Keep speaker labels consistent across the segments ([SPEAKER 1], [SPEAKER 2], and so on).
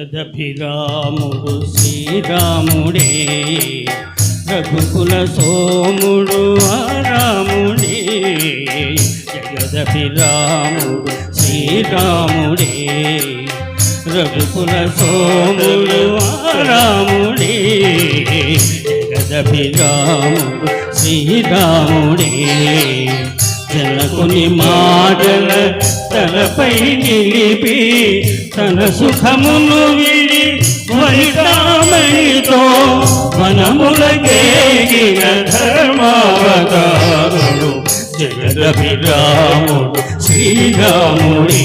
[SPEAKER 1] జగదభిరాముడు శ్రీరాముడే. రఘుకుల సోముడు రాముడే జగదభిరాముడు శ్రీరాముడే. రఘుకుల సోముడు రాముడే జగదభిరాముడు శ్రీరాముడే. జనకుని మా తలపై నిలిపి తన సుఖమును విడి వైతామణితో వనములకేగిన ధర్మావతారుడు జగదభిరాముడు శ్రీరాముడే.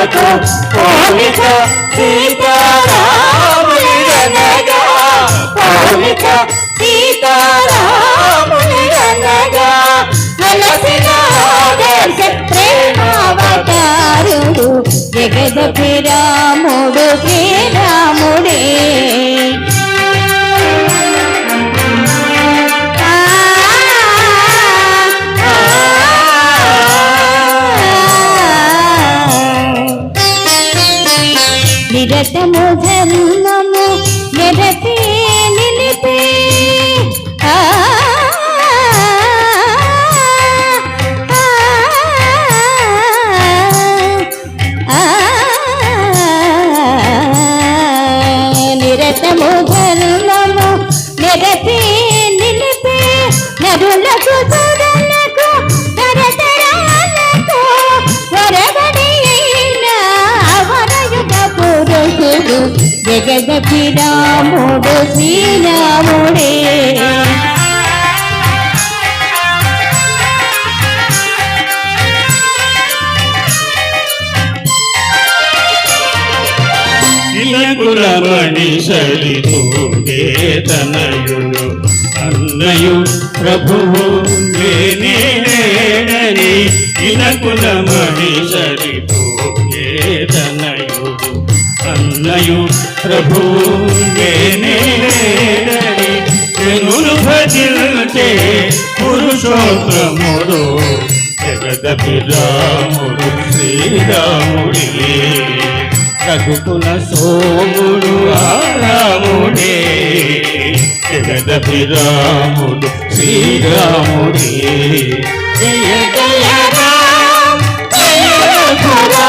[SPEAKER 2] అనురాగాలతో
[SPEAKER 1] పోలిక సీతారాములనగా పోలిక
[SPEAKER 2] సీతారాములనగా మనసిన ఆదర్శ ప్రేమావతారుడు జగదభిరాముడు నిరతము ధర్మము నిరతి నిలిపే ఆ, ఆ, నిరతము ధర్మము జగదభిరాముడు శ్రీరాముడే.
[SPEAKER 1] ఇలకుల మణిషలి తనయుడు అన్నయు ప్రభువు లేని లేడని ఇలకుల నయు ప్రభు తెనులు భజిల్టే పురుషోత్తముడు జగదపి రాముడు శ్రీరాముడి. రఘుకుల సోముడు ఆరాముడే జగదపి రాముడు శ్రీరాముడే. జయ జయ రామ జయ రఘురా